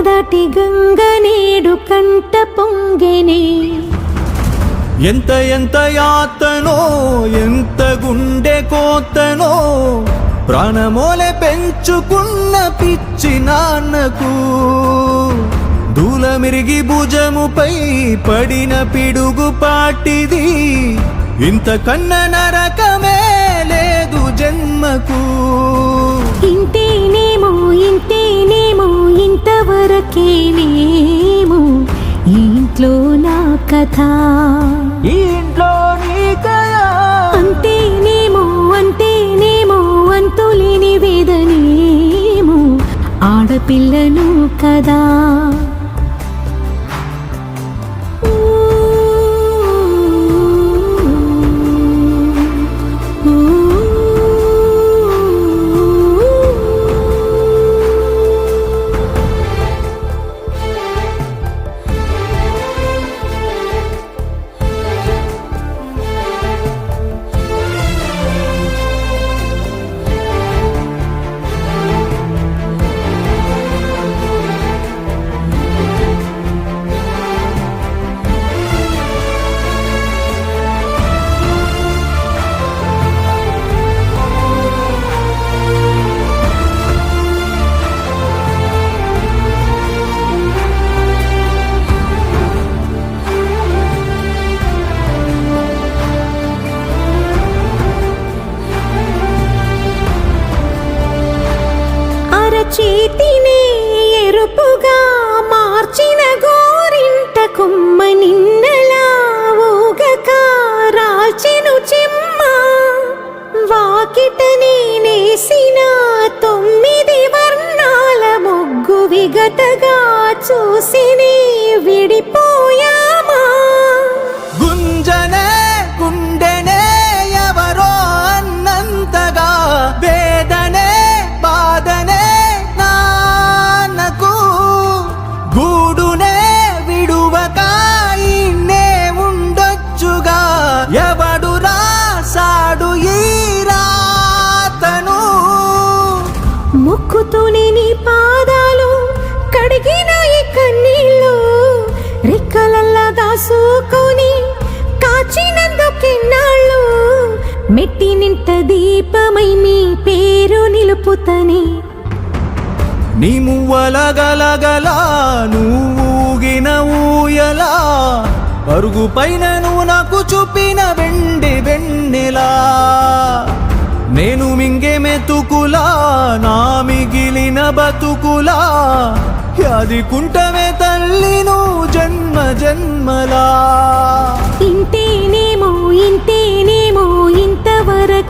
కట్టదాటి గంగ నేడు కంట పొంగెనే. ఎంత ఎంత యాతనో ఎంత గుండె కోతనో ప్రాణమోలే పెంచుకున్న పిచ్చి నాన్నకు. దూలమిరిగి భుజముపై పడిన పిడుగు పాటిది ఇంత కన్న నరకమే లేదు జన్మకు. ఇంతేనేమో ఈ ఇంట్లో నా కథ. ఇంట్లో నీకయా అంతేనేమో అంతేనేమో అంతులేని వేదనేమో ఆడపిల్లను కదా. చేతిని ఎరుపుగా మార్చిన గోరింట కుమ్మ నిన్నలా ఊగక రాల్చెను చెమ్మ. వాకిట నేనేసిన తొమ్మిది వర్ణాల ముగ్గు విగతగా చూసిని విడిపో కాసుకొని కాచినందుకెన్నాళ్ళు మెట్టి నింట దీపమై మీ పేరు నిలుపుతని. నీ మువ్వల గలగల నువ్వుగిన ఊయలా పరుగు పైన నువ్వు నాకు చూపిన వెండి వెన్నెలా. నేను మింగే మెతుకులా నా మిగిలిన బతుకులా. యాది కుంటమే తల్లి నువ్వు జన్మ జన్మలా. ఇంతేనేమో ఇంతేనేమో ఇంతవరకేనేమో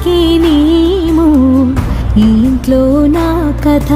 ఇంట్లో నా కథ.